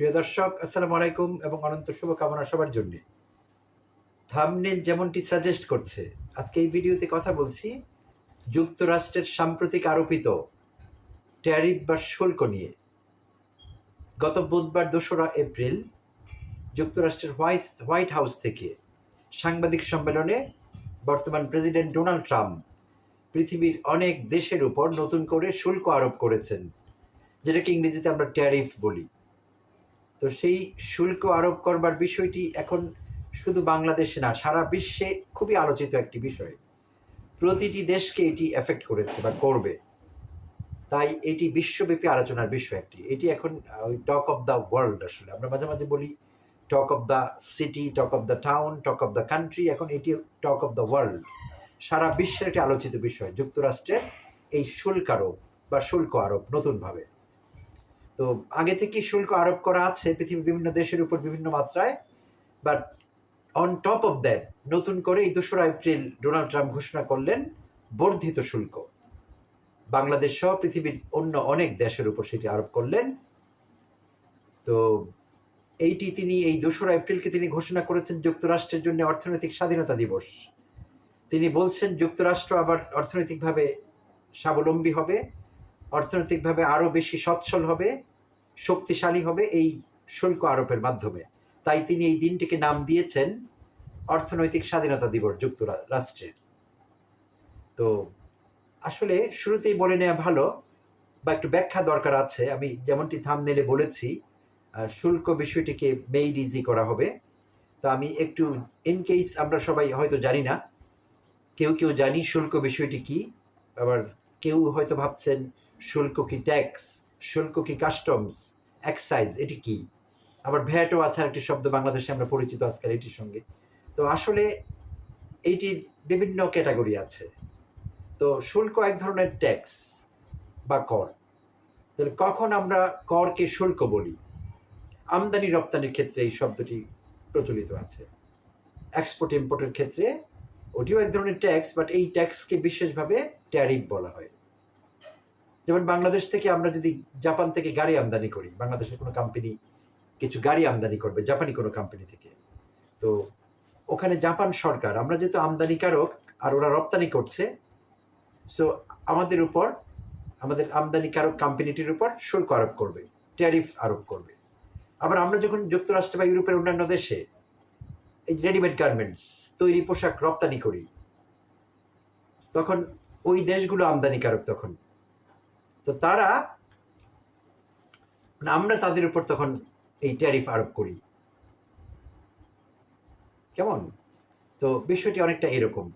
প্রিয় দর্শক, আসসালামু আলাইকুম এবং অনন্ত শুভকামনা সবার জন্য। থামনেল যেমনটি সাজেস্ট করছে, আজকে এই ভিডিওতে কথা বলছি যুক্তরাষ্ট্রের সাম্প্রতিক আরোপিত ট্যারিফ বা শুল্ক নিয়ে। গত বুধবার দোসরা এপ্রিল যুক্তরাষ্ট্রের হোয়াইট হোয়াইট হাউস থেকে সাংবাদিক সম্মেলনে বর্তমান প্রেসিডেন্ট ডোনাল্ড ট্রাম্প পৃথিবীর অনেক দেশের উপর নতুন করে শুল্ক আরোপ করেছেন, যেটাকে ইংরেজিতে আমরা ট্যারিফ বলি। তো সেই শুল্ক আরোপ করবার বিষয়টি এখন শুধু বাংলাদেশে না, সারা বিশ্বে খুবই আলোচিত একটি বিষয়। প্রতিটি দেশকে এটি এফেক্ট করেছে বা করবে। তাই এটি বিশ্বব্যাপী আলোচনার বিষয় একটি। এটি এখন ওই টক অফ দ্য ওয়ার্ল্ড আসলে। আমরা মাঝে মাঝে বলি talk of the city talk of the town talk of the country এখন এটি টক অফ দ্য ওয়ার্ল্ড সারা বিশ্বের একটি আলোচিত বিষয়। যুক্তরাষ্ট্রের এই শুল্ক আরোপ বা শুল্ক আরোপ নতুনভাবে। তো আগে থেকেই শুল্ক আরোপ করা আছে পৃথিবীর বিভিন্ন দেশের উপর বিভিন্ন মাত্রায় but on top of that নতুন করে এই দোসরা এপ্রিল ডোনাল্ড ট্রাম্প ঘোষণা করলেন বর্ধিত শুল্ক। বাংলাদেশ সহ পৃথিবীর অন্য অনেক দেশের উপর সেটি আরোপ করলেন। তো এইটি তিনি, এই দোসরা এপ্রিলকে তিনি ঘোষণা করেছেন যুক্তরাষ্ট্রের জন্য অর্থনৈতিক স্বাধীনতা দিবস। তিনি বলছেন, যুক্তরাষ্ট্র আবার অর্থনৈতিকভাবে স্বাবলম্বী হবে, অর্থনৈতিকভাবে আরও বেশি সচ্ছল হবে শক্তিশালী হবে এই শুল্ক আরোপের মাধ্যমে। তাই তিনি এই দিনটিকে নাম দিয়েছেন অর্থনৈতিক স্বাধীনতা দিবস যুক্তরাষ্ট্রের। তো আসলে শুরুতেই বলে নেওয়া ভালো, বা একটু ব্যাখ্যা দরকার আছে, আমি যেমনটি থাম থামনেলে বলেছি শুল্ক বিষয়টিকে মেইড ইজি করা হবে। তো আমি একটু ইন কেস আমরা সবাই হয়তো জানি না, কেউ কেউ জানি শুল্ক বিষয়টি কি, আবার কেউ হয়তো ভাবছেন শুল্ক কি ট্যাক্স শুল্ক কি কাস্টমস এক্সাইজ এটি কি? আবার ভ্যাটও আছে একটি শব্দ বাংলাদেশে আমরা পরিচিত আজকাল এটির সঙ্গে। তো আসলে এইটির বিভিন্ন ক্যাটাগরি আছে। তো শুল্ক এক ধরনের ট্যাক্স বা কর। তাহলে কখন আমরা করকে শুল্ক বলি? আমদানি রপ্তানির ক্ষেত্রে এই শব্দটি প্রচলিত আছে। এক্সপোর্ট ইম্পোর্টের ক্ষেত্রে ওটিও এক ধরনের ট্যাক্স বাট এই ট্যাক্সকে বিশেষভাবে ট্যারিফ বলা হয়। যেমন বাংলাদেশ থেকে আমরা যদি জাপান থেকে গাড়ি আমদানি করি, বাংলাদেশের কোনো কোম্পানি কিছু গাড়ি আমদানি করবে, জাপানি কোনো কোম্পানি থেকে। তো ওখানে জাপান সরকার, আমরা যেহেতু আমদানিকারক আর ওরা রপ্তানি করছে সো আমাদের উপর, আমাদের আমদানিকারক কোম্পানিটির উপর শুল্ক আরোপ করবে ট্যারিফ আরোপ করবে। আবার আমরা যখন যুক্তরাষ্ট্র বা ইউরোপের অন্যান্য দেশে এই রেডিমেড গার্মেন্টস তৈরি পোশাক রপ্তানি করি, তখন ওই দেশগুলো আমদানিকারক তখন তো তারা, আমরা তাদের উপর তখন এই ট্যারিফ আরোপ করি। কেমন? তো বিষয়টি অনেকটা এরকম।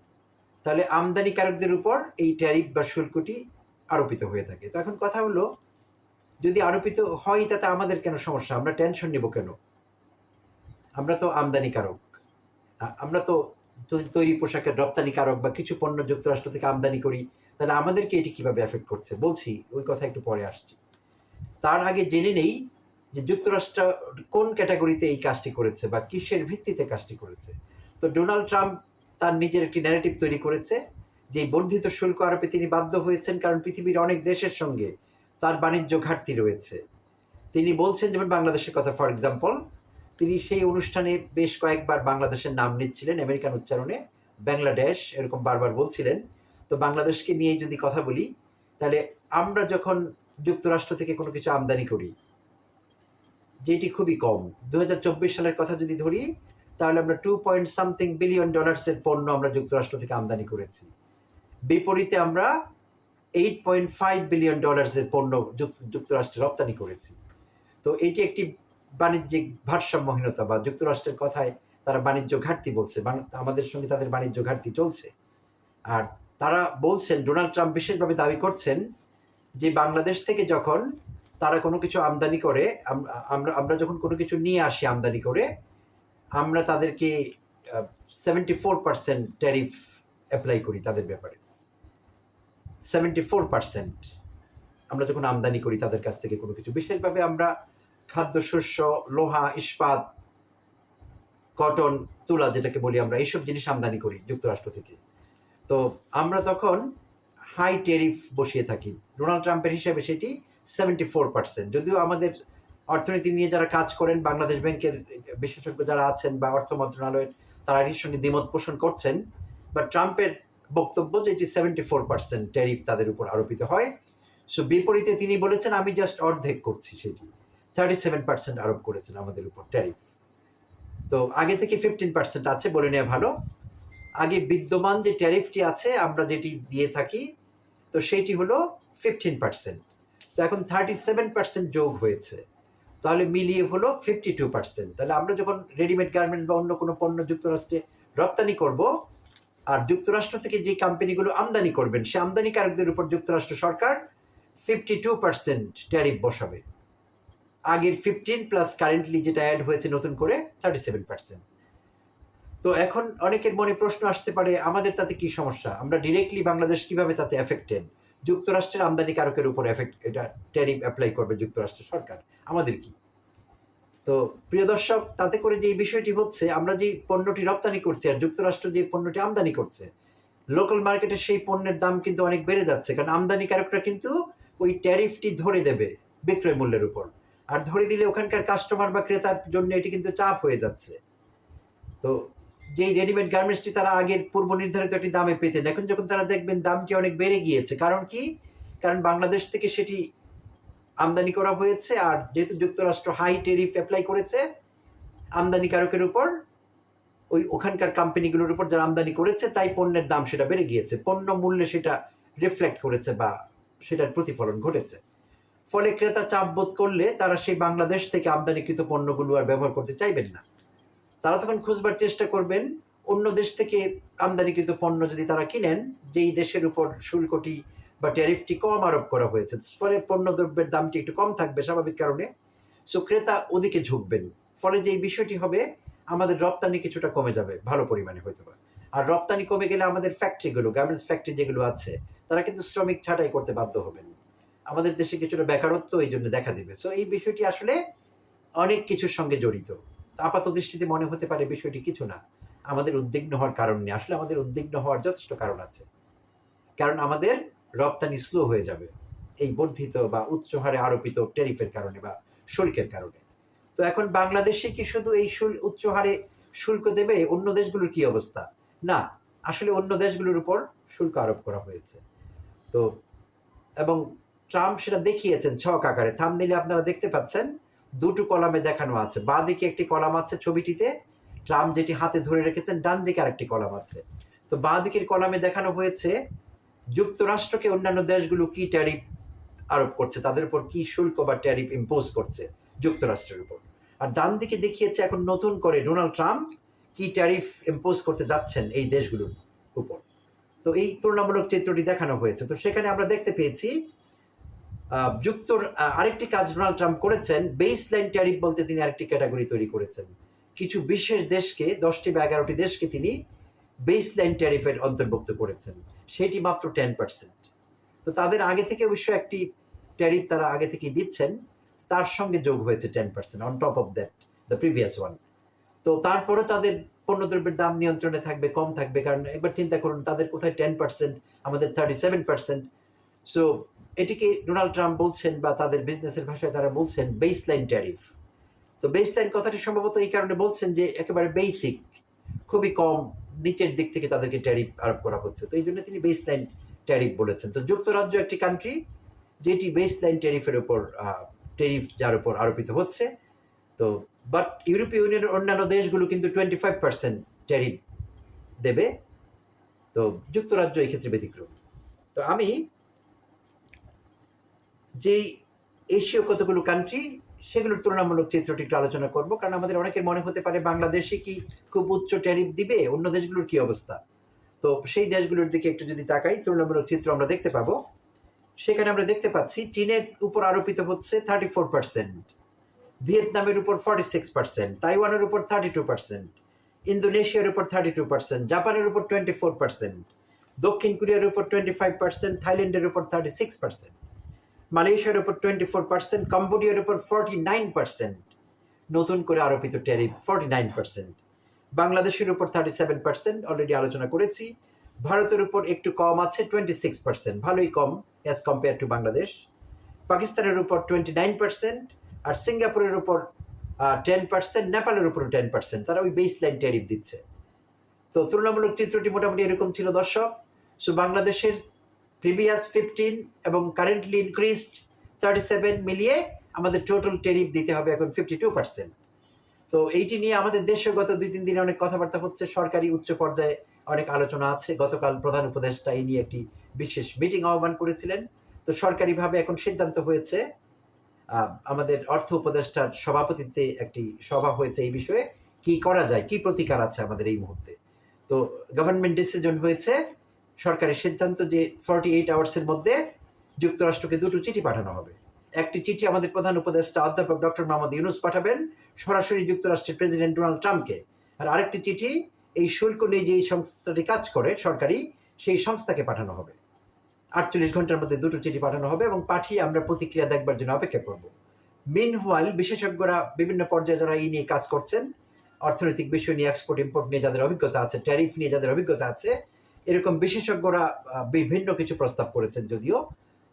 তাহলে আমদানিকারকদের উপর এই ট্যারিফ বা শুল্কটি আরোপিত হয়ে থাকে। তো এখন কথা হলো, যদি আরোপিত হয় তাতে আমাদের কেন সমস্যা? আমরা টেনশন নেব কেন? আমরা তো আমদানিকারক। আমরা তো তৈরি পোশাকের রপ্তানিকারক বা কিছু পণ্য যুক্তরাষ্ট্র থেকে আমদানি করি। তাহলে আমাদেরকে এটি কীভাবে এফেক্ট করছে? বলছি, ওই কথা একটু পরে আসছি। তার আগে জেনে নেই যে যুক্তরাষ্ট্র কোন ক্যাটাগরিতে এই কাজটি করেছে বা কিসের ভিত্তিতে কাজটি করেছে। তো ডোনাল্ড ট্রাম্প তার নিজের একটি ন্যারেটিভ তৈরি করেছে যে বর্ধিত শুল্ক আরোপে তিনি বাধ্য হয়েছেন কারণ পৃথিবীর অনেক দেশের সঙ্গে তার বাণিজ্য ঘাটতি রয়েছে। তিনি বলছেন যেমন বাংলাদেশের কথা ফর এক্সাম্পল তিনি সেই অনুষ্ঠানে বেশ কয়েকবার বাংলাদেশের নাম নিচ্ছিলেন, আমেরিকান উচ্চারণে, বাংলাদেশ, এরকম বারবার বলছিলেন। তো বাংলাদেশকে নিয়ে যদি কথা বলি, তাহলে আমরা যখন যুক্তরাষ্ট্র থেকে কোনো কিছু আমদানি করি, যেটি খুবই কম দু হাজার চব্বিশ সালের কথা যদি ধরি, তাহলে আমরা টু পয়েন্ট সামথিং বিলিয়ন ডলার্সের পণ্য আমরা যুক্তরাষ্ট্র থেকে আমদানি করেছি। বিপরীতে আমরা এইট পয়েন্ট ফাইভ বিলিয়ন ডলার্সের পণ্য যুক্ত- যুক্তরাষ্ট্রে রপ্তানি করেছি। তো এটি একটি বাণিজ্যিক ভারসাম্যহীনতা বা যুক্তরাষ্ট্রের কথায় তারা বাণিজ্য ঘাটতি বলছে আমাদের সঙ্গে তাদের বাণিজ্য ঘাটতি চলছে। আর তারা বলছেন, ডোনাল্ড ট্রাম্প বিশেষভাবে দাবি করছেন যে বাংলাদেশ থেকে যখন তারা কোনো কিছু আমদানি করে আমরা আমরা যখন কোনো কিছু নিয়ে আসি আমদানি করে, আমরা তাদেরকে seventy four percent tariff apply করি তাদের ব্যাপারে। সেভেন্টি ফোর পার্সেন্ট আমরা যখন আমদানি করি তাদের কাছ থেকে কোনো কিছু। বিশেষভাবে আমরা খাদ্যশস্য লোহা, ইস্পাত, কটন, তুলা যেটাকে বলি আমরা, এইসব জিনিস আমদানি করি যুক্তরাষ্ট্র থেকে। তো আমরা তখন হাই টেরিফ বসিয়ে থাকি। ডোনাল্ড ট্রাম্পের হিসাবে সেটি সেভেন্টি ফোর পার্সেন্ট যদিও আমাদের অর্থনীতি নিয়ে যারা কাজ করেন, বাংলাদেশ ব্যাংকের বিশেষজ্ঞ যারা আছেন বা অর্থ মন্ত্রণালয়ের, তারা এটির সঙ্গে দ্বিমত পোষণ করছেন। বা ট্রাম্পের বক্তব্য যে এটি সেভেন্টি ফোর পার্সেন্ট ট্যারিফ তাদের উপর আরোপিত হয়। সো বিপরীতে তিনি বলেছেন, আমি জাস্ট অর্ধেক করছি সেটি। থার্টি সেভেন পার্সেন্ট আরোপ করেছেন আমাদের উপর ট্যারিফ তো আগে থেকে ফিফটিন পার্সেন্ট আছে, বলে নেওয়া ভালো। আগে বিদ্যমান যে ট্যারিফটি আছে, আমরা যেটি দিয়ে থাকি, তো সেইটি হলো ফিফটিন পার্সেন্ট তো এখন থার্টি সেভেন পার্সেন্ট যোগ হয়েছে। তাহলে মিলিয়ে হলো ফিফটি টু পার্সেন্ট তাহলে আমরা যখন রেডিমেড গার্মেন্টস বা অন্য কোনো পণ্য যুক্তরাষ্ট্রে রপ্তানি করব, আর যুক্তরাষ্ট্র থেকে যে কোম্পানিগুলো আমদানি করবেন, সে আমদানিকারকদের উপর যুক্তরাষ্ট্র সরকার ফিফটি টু পার্সেন্ট ট্যারিফ বসাবে। আগের ফিফটিন প্লাস কারেন্টলি যেটা অ্যাড হয়েছে নতুন করে থার্টি সেভেন পার্সেন্ট তো এখন অনেকের মনে প্রশ্ন আসতে পারে, আমাদের তাতে কি সমস্যা? আমরা ডিরেক্টলি বাংলাদেশ কীভাবে তাতে এফেক্টেড যুক্তরাষ্ট্রের আমদানিকারকের উপর এফেক্ট এটা ট্যারিফ অ্যাপ্লাই করবে যুক্তরাষ্ট্রের সরকার। আমাদের কি? তো প্রিয় দর্শক, তাতে করে যে এই বিষয়টি হচ্ছে, আমরা যে পণ্যটি রপ্তানি করছি আর যুক্তরাষ্ট্র যে পণ্যটি আমদানি করছে লোকাল মার্কেটে সেই পণ্যের দাম কিন্তু অনেক বেড়ে যাচ্ছে। কারণ আমদানিকারকরা কিন্তু ওই ট্যারিফটি ধরে দেবে বিক্রয় মূল্যের উপর। আর ধরে দিলে ওখানকার কাস্টমার বা ক্রেতার জন্য এটি কিন্তু চাপ হয়ে যাচ্ছে। তো যেই রেডিমেড গার্মেন্টসটি তারা আগের পূর্ব নির্ধারিত একটি দামে পেতেন। এখন যখন তারা দেখবেন দামটি অনেক বেড়ে গিয়েছে, কারণ কি? কারণ বাংলাদেশ থেকে সেটি আমদানি করা হয়েছে আর যেহেতু যুক্তরাষ্ট্র হাই টেরিফ অ্যাপ্লাই করেছে, আমদানিকারকের উপর, ওই ওখানকার কোম্পানিগুলোর উপর যারা আমদানি করেছে, তাই পণ্যের দাম সেটা বেড়ে গিয়েছে। পণ্য মূল্যে সেটা রিফ্লেক্ট করেছে বা সেটার প্রতিফলন ঘটেছে। ফলে ক্রেতা চাপ বোধ করলে তারা সেই বাংলাদেশ থেকে আমদানিকৃত পণ্যগুলো আর ব্যবহার করতে চাইবেন না। তারা তখন খুঁজবার চেষ্টা করবেন। অন্য দেশ থেকে আমদানিকৃত পণ্য যদি তারা কিনেন, যেই দেশের উপর শুল্কটি বা ট্যারিফটি কম আরোপ করা হয়েছে, ফলে পণ্য দ্রব্যের দামটি একটু কম থাকবে স্বাভাবিক কারণে। সো ক্রেতা ওদিকে ঝুঁকবেন। ফলে যে বিষয়টি হবে, আমাদের রপ্তানি কিছুটা কমে যাবে, ভালো পরিমাণে হয়তো বা। আর রপ্তানি কমে গেলে আমাদের ফ্যাক্টরিগুলো গার্মেন্টস ফ্যাক্টরি যেগুলো আছে, তারা কিন্তু শ্রমিক ছাঁটাই করতে বাধ্য হবেন। আমাদের দেশে কিছুটা বেকারত্ব এই জন্য দেখা দেবে। সো এই বিষয়টি আসলে অনেক কিছুর সঙ্গে জড়িত। আপাত দৃষ্টিতে মনে হতে পারে বিষয়টি কিছু না। আমাদের উদ্বিগ্ন হওয়ার কারণ নেই। আসলে আমাদের উদ্বিগ্ন হওয়ার যথেষ্ট কারণ আছে। কারণ আমাদের রপ্তানি স্লো হয়ে যাবে। এই বর্ধিত বা উচ্চ হারে আরোপিত ট্যারিফের কারণে বা শুল্কের কারণে। তো এখন বাংলাদেশে কি শুধু এই উচ্চ হারে শুল্ক দেবে? অন্য দেশগুলোর কি অবস্থা? না। আসলে অন্য দেশগুলোর উপর শুল্ক আরোপ করা হয়েছে। তো এবং ট্রাম্প সেটা দেখিয়েছেন ছক আকারে। থাম দিলে আপনারা দেখতে পাচ্ছেন। দুটো কলামে দেখানো আছে। বাঁ দিকে একটি কলাম আছে ছবিটিতে ট্রাম্প যেটি হাতে ধরে রেখেছেন ডান দিকে আরেকটি কলাম আছে। তো বাঁ দিকের কলামে দেখানো হয়েছে, যুক্তরাষ্ট্রকে অন্যান্য দেশগুলো কি ট্যারিফ আরোপ করছে, তাদের উপর কি শুল্ক বা ট্যারিফ ইম্পোজ করছে যুক্তরাষ্ট্রের উপর। আর ডান দিকে দেখিয়েছে এখন নতুন করে ডোনাল্ড ট্রাম্প কি ট্যারিফ ইম্পোজ করতে যাচ্ছেন এই দেশগুলোর উপর। তো এই তুলনামূলক চিত্রটি দেখানো হয়েছে। তো সেখানে আমরা দেখতে পেয়েছি যুক্তর আরেকটি কাজ ডোনাল্ড ট্রাম্প করেছেন বেস লাইন ট্যারিফ বলতে তিনি আরেকটি ক্যাটাগরি তৈরি করেছেন। কিছু বিশেষ দেশকে, দশটি বা এগারোটি দেশকে তিনি বেস লাইন ট্যারিফের অন্তর্ভুক্ত করেছেন। সেটি মাত্র টেন পার্সেন্ট তো তাদের আগে থেকে অবশ্য একটি ট্যারিফ তারা আগে থেকে দিচ্ছেন, তার সঙ্গে যোগ হয়েছে ten percent on top of that the previous one তো তারপরেও তাদের পণ্যদ্রব্যের দাম নিয়ন্ত্রণে থাকবে, কম থাকবে, কারণ একবার চিন্তা করুন, তাদের কোথায় টেন পার্সেন্ট আমাদের থার্টি সেভেন পার্সেন্ট সো এটিকে ডোনাল্ড ট্রাম্প বলছেন বা তাদের বিজনেসের ভাষায় তারা বলছেন বেস লাইন ট্যারিফ তো বেস লাইন কথাটি সম্ভবত এই কারণে বলছেন যে একেবারে বেসিক খুবই কম, নিচের দিক থেকে তাদেরকে ট্যারিফ আরোপ করা হচ্ছে। তো এই জন্য তিনি বেস লাইন ট্যারিফ বলেছেন। তো যুক্তরাজ্য একটি কান্ট্রি যেটি বেস লাইন ট্যারিফের উপর ট্যারিফ যার উপর আরোপিত হচ্ছে। তো বাট ইউরোপীয় ইউনিয়নের অন্যান্য দেশগুলো কিন্তু টোয়েন্টি ফাইভ পার্সেন্ট ট্যারিফ দেবে। তো যুক্তরাজ্য এই ক্ষেত্রে ব্যতিক্রম। তো আমি যেই এশীয় কতগুলো কান্ট্রি সেগুলোর তুলনামূলক চিত্রটি একটু আলোচনা করব, কারণ আমাদের অনেকের মনে হতে পারে বাংলাদেশে কি খুব উচ্চ ট্যারিফ দিবে, অন্য দেশগুলোর কি অবস্থা? তো সেই দেশগুলোর দিকে একটু যদি তাকাই, তুলনামূলক চিত্র আমরা দেখতে পাবো। সেখানে আমরা দেখতে পাচ্ছি চীনের উপর আরোপিত হচ্ছে থার্টি ফোর পার্সেন্ট ভিয়েতনামের উপর ফর্টি সিক্স পার্সেন্ট তাইওয়ানের উপর থার্টি টু পার্সেন্ট ইন্দোনেশিয়ার উপর থার্টি টু পার্সেন্ট জাপানের উপর টোয়েন্টি ফোর পার্সেন্ট দক্ষিণ কোরিয়ার উপর টোয়েন্টি ফাইভ পার্সেন্ট থাইল্যান্ডের উপর থার্টি সিক্স পার্সেন্ট মালয়েশিয়ার উপর টোয়েন্টি ফোর পার্সেন্ট কম্বোডিয়ার উপর ফর্টি নাইন পার্সেন্ট নতুন করে আরোপিত ট্যারিফ ফর্টি নাইন পার্সেন্ট বাংলাদেশের উপর থার্টি সেভেন পার্সেন্ট অলরেডি আলোচনা করেছি, ভারতের উপর একটু কম আছে টোয়েন্টি সিক্স পার্সেন্ট ভালোই কম অ্যাজ কম্পেয়ার টু বাংলাদেশ, পাকিস্তানের উপর টোয়েন্টি নাইন পার্সেন্ট আর সিঙ্গাপুরের উপর টেন পার্সেন্ট নেপালের উপর টেন পার্সেন্ট তারা ওই বেস লাইন ট্যারিফ দিচ্ছে। তো তুলনামূলক চিত্রটি মোটামুটি এরকম ছিল দর্শক। সো বাংলাদেশের প্রিভিয়াস ফিফটিন এবং কারেন্টলি ইনক্রিজড থার্টি সেভেন মিলিয়ে আমাদের টোটাল টেরিফ দিতে হবে এখন ফিফটি টু পার্সেন্ট তো এইটি নিয়ে আমাদের দেশে গত দুই, তিন দিনে অনেক কথাবার্তা হচ্ছে, সরকারি উচ্চ পর্যায়ে অনেক আলোচনা আছে। গতকাল প্রধান উপদেষ্টা এই নিয়ে একটি বিশেষ মিটিং আহ্বান করেছিলেন। তো সরকারিভাবে এখন সিদ্ধান্ত হয়েছে আমাদের অর্থ উপদেষ্টার সভাপতিত্বে একটি সভা হয়েছে এই বিষয়ে। কি করা যায়, কি প্রতিকার আছে আমাদের এই মুহূর্তে? তো গভর্নমেন্ট ডিসিশন হয়েছে সরকারি সিদ্ধান্ত যে ফর্টি এইট আওয়ার্সের মধ্যে যুক্তরাষ্ট্রকে দুটো চিঠি পাঠানো হবে। একটি চিঠি আমাদের প্রধান উপদেষ্টা অধ্যাপক ডক্টর মোহাম্মদ ইউনুস পাঠাবেন, সরাসরি যুক্তরাষ্ট্রের প্রেসিডেন্ট ডোনাল্ড ট্রাম্পকে। আর আরেকটি চিঠি, এই শুল্ক নিয়ে যে সংস্থাটি কাজ করে সরকারি, সেই সংস্থাকে পাঠানো হবে। আটচল্লিশ ঘণ্টার মধ্যে দুটো চিঠি পাঠানো হবে এবং পাঠিয়ে আমরা প্রতিক্রিয়া দেখবার জন্য অপেক্ষা করব। মিন হোয়াইল বিশেষজ্ঞরা বিভিন্ন পর্যায়ে যারা এই নিয়ে কাজ করছেন, অর্থনৈতিক বিষয় নিয়ে এক্সপোর্ট ইম্পোর্ট নিয়ে যাদের অভিজ্ঞতা আছে ট্যারিফ নিয়ে যাদের অভিজ্ঞতা আছে এরকম বিশেষজ্ঞরা বিভিন্ন কিছু প্রস্তাব করেছেন যদিও।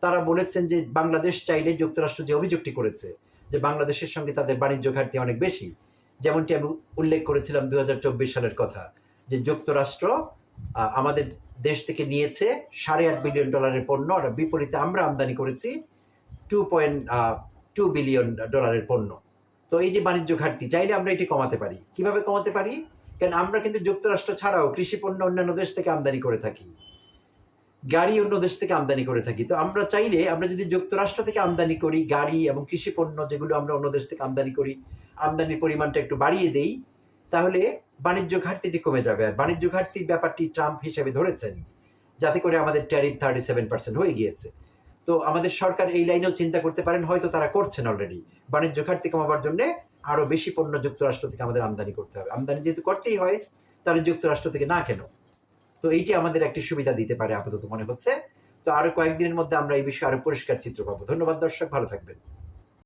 তারা বলেছেন যে বাংলাদেশ চাইলে যুক্তরাষ্ট্র যে অভিযোগটি করেছে, যে বাংলাদেশের সঙ্গে তাদের বাণিজ্য ঘাটতি অনেক বেশি, যেমনটি আমি উল্লেখ করেছিলাম দু হাজার চব্বিশ সালের কথা, যে যুক্তরাষ্ট্র আমাদের দেশ থেকে নিয়েছে সাড়ে আট বিলিয়ন ডলারের পণ্য, আর বিপরীতে আমরা আমদানি করেছি টু পয়েন্ট টু বিলিয়ন ডলারের পণ্য। তো এই যে বাণিজ্য ঘাটতি, চাইলে আমরা এটি কমাতে পারি। কীভাবে কমাতে পারি? কারণ আমরা কিন্তু যুক্তরাষ্ট্র ছাড়াও কৃষি পণ্য অন্যান্য দেশ থেকে আমদানি করে থাকি। গাড়ি অন্য দেশ থেকে আমদানি করে থাকি। তো আমরা চাইলে আমরা যদি যুক্তরাষ্ট্র থেকে আমদানি করি, গাড়ি এবং কৃষি পণ্য যেগুলো আমরা অন্য দেশ থেকে আমদানি করি, আমদানির পরিমাণটা একটু বাড়িয়ে দেই, তাহলে বাণিজ্য ঘাটতিটি কমে যাবে। আর বাণিজ্য ঘাটতির ব্যাপারটি ট্রাম্প হিসেবে ধরেছেন, যাতে করে আমাদের ট্যারিফ থার্টি সেভেন পার্সেন্ট হয়ে গিয়েছে। তো আমাদের সরকার এই লাইনেও চিন্তা করতে পারেন, হয়তো তারা করছেন অলরেডি বাণিজ্য ঘাটতি কমাবার জন্য আরও বেশি পণ্য যুক্তরাষ্ট্র থেকে আমাদের আমদানি করতে হবে। আমদানি যেহেতু করতেই হয়, তাহলে যুক্তরাষ্ট্র থেকে না কেন? তো এইটি আমাদের একটি সুবিধা দিতে পারে আপাতত মনে হচ্ছে। তো আরও কয়েকদিনের মধ্যে আমরা এই বিষয়ে আরও পরিষ্কার চিত্র পাবো। ধন্যবাদ দর্শক, ভালো থাকবেন।